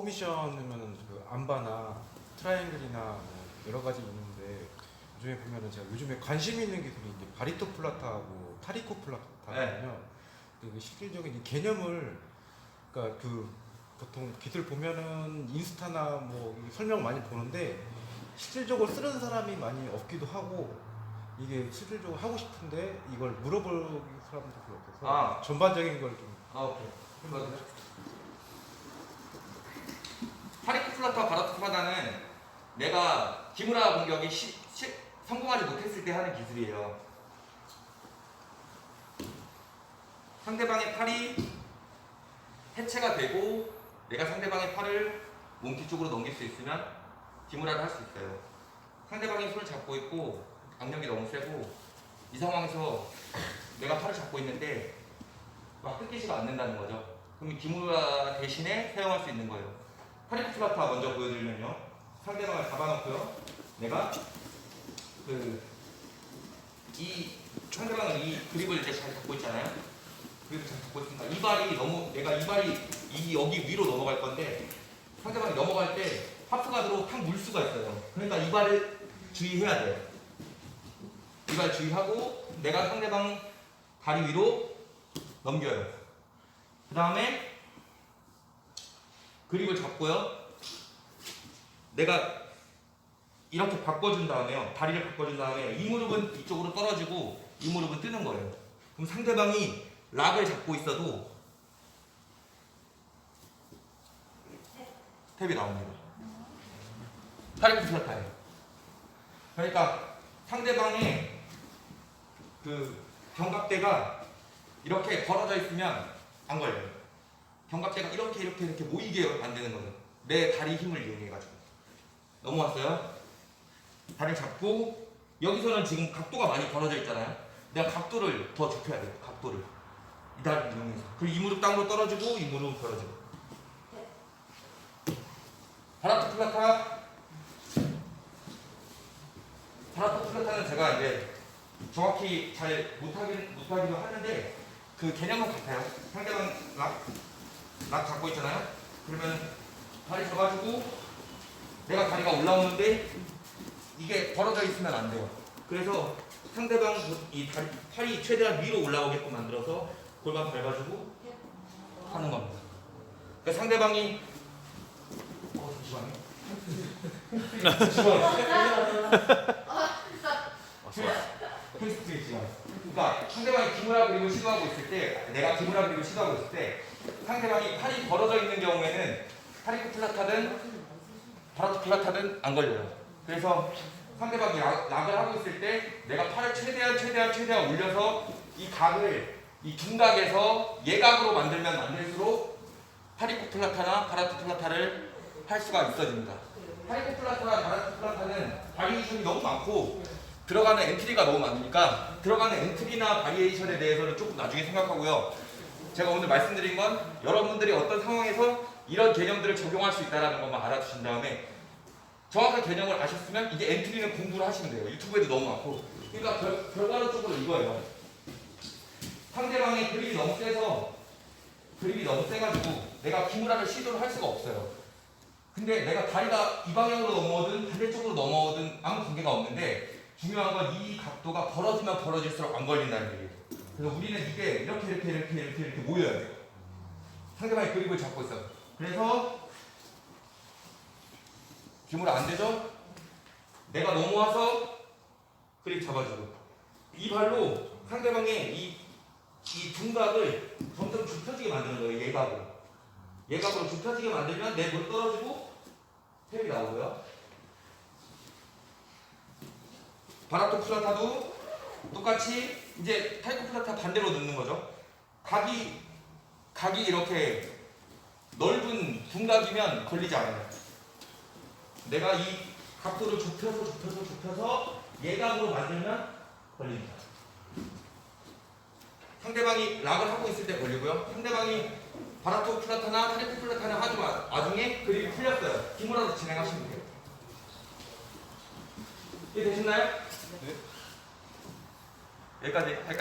포미션 하면은 그 암바나 트라이앵글이나 뭐 여러 가지 있는데 요즘에 보면은 제가 요즘에 관심 있는 기술이 이제 바리토 플라타하고 타리코 플라타거든요. 그 실질적인 이 개념을 그러니까 그 보통 기술 보면은 인스타나 뭐 설명 많이 보는데 실질적으로 쓰는 사람이 많이 없기도 하고 이게 실질적으로 하고 싶은데 이걸 물어볼 사람도 별로 없어서 아. 전반적인 걸좀 아 오케이. 그럼 파리크 플라타 바라트 플라타는 내가 기무라 공격이 시, 시, 성공하지 못했을 때 하는 기술이에요. 상대방의 팔이 해체가 되고 내가 상대방의 팔을 몸 뒤쪽으로 넘길 수 있으면 기무라를 할 수 있어요. 상대방이 손을 잡고 있고 악력이 너무 세고 이 상황에서 내가 팔을 잡고 있는데 막 끊기지가 않는다는 거죠. 그럼 기무라 대신에 사용할 수 있는 거예요. 파리크 플라타 먼저 보여드리면요. 상대방을 잡아놓고요. 내가 그 이 상대방은 이 그립을 이제 잘 잡고 있잖아요. 그립을 잘 잡고 있으니까 이 발이 너무 내가 이 발이 이 여기 위로 넘어갈 건데 상대방이 넘어갈 때 하프가드로 탁 물 수가 있어요. 그러니까 이 발을 주의해야 돼요. 이 발 주의하고 내가 상대방 다리 위로 넘겨요. 그 다음에 그립을 잡고요. 내가 이렇게 바꿔준 다음에요. 다리를 바꿔준 다음에 이 무릎은 이쪽으로 떨어지고 이 무릎은 뜨는 거예요. 그럼 상대방이 락을 잡고 있어도 탭이 나옵니다. 파리크 플라타예요. 그러니까 상대방의 그 견갑대가 이렇게 벌어져 있으면 안 걸려요. 견갑대가 이렇게 이렇게 이렇게 모이게 만드는 거예요. 내 다리 힘을 이용해가지고. 넘어왔어요. 다리 잡고 여기서는 지금 각도가 많이 벌어져 있잖아요. 내가 각도를 더 좁혀야 돼요. 각도를. 이 다리 이용해서. 그리고 이 무릎 땅으로 떨어지고 이 무릎은 벌어지고. 바라트 플라타. 바라트 플라타는 제가 이제 정확히 잘 못하긴 못하기도 하는데 그 개념은 같아요. 상대방 있잖아요. 그러면 다리 잡아주고 내가 다리가 올라오는데 이게 벌어져 있으면 안 돼요. 그래서 상대방 이 다리, 팔이 최대한 위로 올라오게끔 만들어서 골반 밟아주고 하는 겁니다. 그러니까 상대방이 어 잠시만요. 잠시만요. 퀘스트 시간. 그러니까 상대방이 기무라 그림을 시도하고 있을 때, 내가 기무라 그림을 시도하고 있을 때, 상대방이 팔이 벌어져 있는 경우에는 파리크 플라타든 바라트 플라타든 안 걸려요. 그래서 상대방이 락, 락을 하고 있을 때, 내가 팔을 최대한 최대한 최대한 올려서 이 각을 이 둔각에서 예각으로 만들면 만들수록 파리크 플라타나 바라트 플라타를 할 수가 있어집니다. 파리크 플라타나 바라트 플라타는 바리에이션이 너무 많고 들어가는 엔트리가 너무 많으니까 들어가는 엔트리나 바리에이션에 대해서는 조금 나중에 생각하고요. 제가 오늘 말씀드린 건 여러분들이 어떤 상황에서 이런 개념들을 적용할 수 있다는 것만 알아두신 다음에 정확한 개념을 아셨으면 이게 엔트리는 공부를 하시면 돼요. 유튜브에도 너무 많고. 그러니까 결, 결과론적으로 이거예요. 상대방의 그립이 너무 세서 그립이 너무 세가지고 내가 기무라를 시도를 할 수가 없어요. 근데 내가 다리가 이 방향으로 넘어오든 반대쪽으로 넘어오든 아무 관계가 없는데 중요한 건 이 각도가 벌어지면 벌어질수록 안 걸린다는 얘기예요. 그래서 우리는 이게 이렇게 이렇게 이렇게 이렇게 이렇게 모여야 돼요. 상대방의 그립을 잡고 있어. 그래서 기무라 안 되죠? 내가 넘어와서 그립 잡아주고 이 발로 상대방의 이, 이 둔각을 점점 좁혀지게 만드는 거예요. 예각으로. 예각으로 좁혀지게 만들면 내 물 떨어지고 탭이 나오고요. 바라토 플라타도 똑같이 이제 타이코 플라타 반대로 넣는 거죠. 각이 각이 이렇게 넓은 둔각이면 걸리지 않아요. 내가 이 각도를 좁혀서 좁혀서 좁혀서 예각으로 만들면 걸립니다. 상대방이 락을 하고 있을 때 걸리고요. 상대방이 바라토 플라타나 타리코 플라타나 하지 마. 나중에 그립이 풀렸어요. 기무라도 진행하시면 돼요. 이해 되셨나요? 네. 여기까지 할까요?